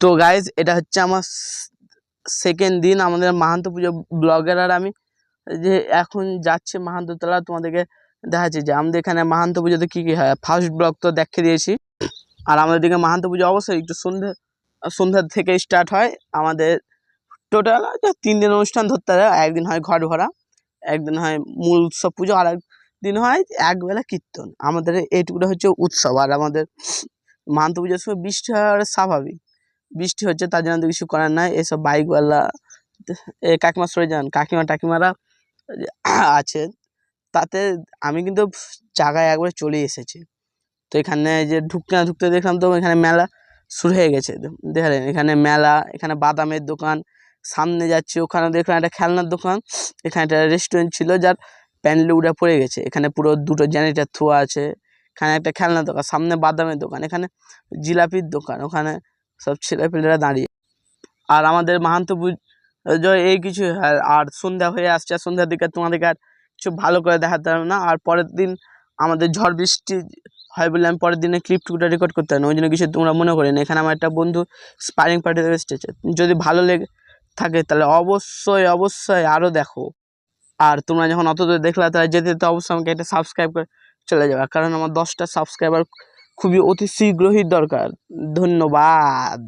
তো গাইজ এটা হচ্ছে আমার সেকেন্ড দিন আমাদের মাহান্ত পুজো ব্লগের আর আমি। যে এখন যাচ্ছে মাহান্ততলা তোমাদেরকে দেখাচ্ছি যে আমাদের এখানে মাহান্ত পুজোতে কী কী হয়। ফার্স্ট ব্লগ তো দেখে দিয়েছি। আর আমাদের দিকে মাহান্ত পুজো অবশ্যই একটু সন্ধ্যে সন্ধ্যা থেকে স্টার্ট হয়। আমাদের টোটাল তিন দিন অনুষ্ঠান ধরতে হয়। একদিন হয় ঘট ভরা, একদিন হয় মূল উৎসব পুজো, আর একদিন হয় একবেলা কীর্তন। আমাদের এইটুকুটা হচ্ছে উৎসব। আর আমাদের মাহান্ত পুজোর সময় বৃষ্টি হওয়ার স্বাভাবিক। বৃষ্টি হচ্ছে, তার জন্য তো কিছু করার নাই। এসব বাইকওয়ালা, এ কাকিমা সরে যান কাকিমা, টাকিমারা আছে। তাতে আমি কিন্তু জায়গায় একবার চলে এসেছি। তো এখানে যে ঢুকতে না ঢুকতে দেখলাম তো এখানে মেলা শুরু হয়ে গেছে। দেখলেন, এখানে মেলা, এখানে বাদামের দোকান, সামনে যাচ্ছি, ওখানে দেখলাম একটা খেলনার দোকান। এখানে একটা রেস্টুরেন্ট ছিল, যার প্যান্ডেল উড়ে পড়ে গেছে। এখানে পুরো দুটো জেনারেটার থোয়া আছে। এখানে একটা খেলনার দোকান, সামনে বাদামের দোকান, এখানে জিলাপির দোকান, ওখানে সব ছেলেপেলেরা দাঁড়িয়ে। আর আমাদের মাহান্ত পুজো এই কিছু, আর সন্ধ্যা হয়ে আসছে, আর সন্ধ্যার দিকে তোমাদেরকে আর কিছু ভালো করে দেখাতে পারব না। আর পরের দিন আমাদের ঝড় বৃষ্টি হয় বলে আমি পরের দিনে ক্লিপ টুকটা রেকর্ড করতে পারি ওই জন্য কিছু তোমরা মনে করি না। এখানে আমার একটা বন্ধু স্পারিং পার্টিতে এসেছে। যদি ভালো লেগে থাকে তাহলে অবশ্যই অবশ্যই আরও দেখো। আর তোমরা যখন অত দূর দেখলা তাহলে যেতে যেতে অবশ্যই আমাকে একটা সাবস্ক্রাইব করে চলে যাবে। কারণ আমার দশটা সাবস্ক্রাইবার খুবই অতি শীঘ্রই দরকার। ধন্যবাদ।